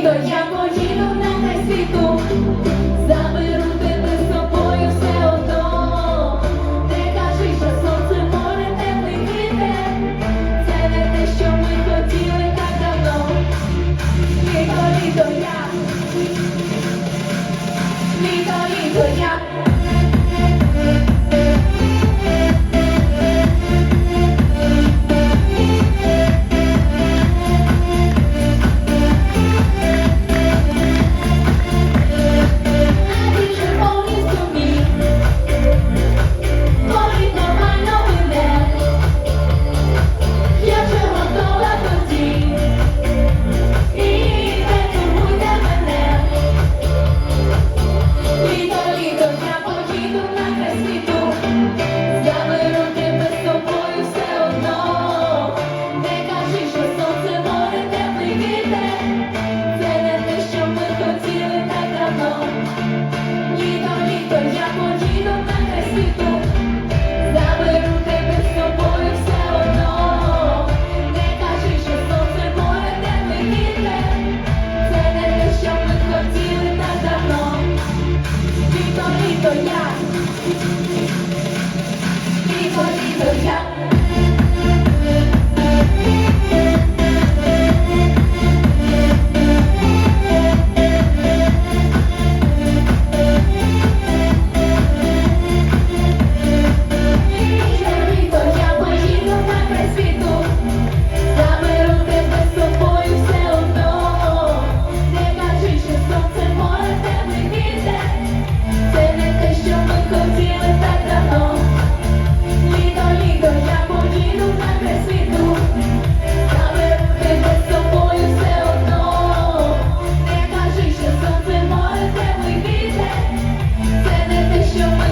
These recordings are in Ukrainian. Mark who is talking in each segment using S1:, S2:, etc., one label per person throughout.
S1: літо, я поїду на світу, заберу тебе з собою все одно. Не кажи, що сонце море теплий вітер, Це не те, що ми хотіли так давно. Літо, літо, я, літо, літо. đi thôi đi tới nhà.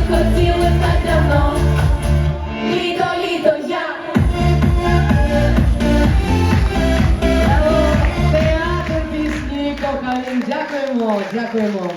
S1: хотіли так давно. Літо, літо я.
S2: Театр пісні кохаєм. Дякуємо, дякуємо.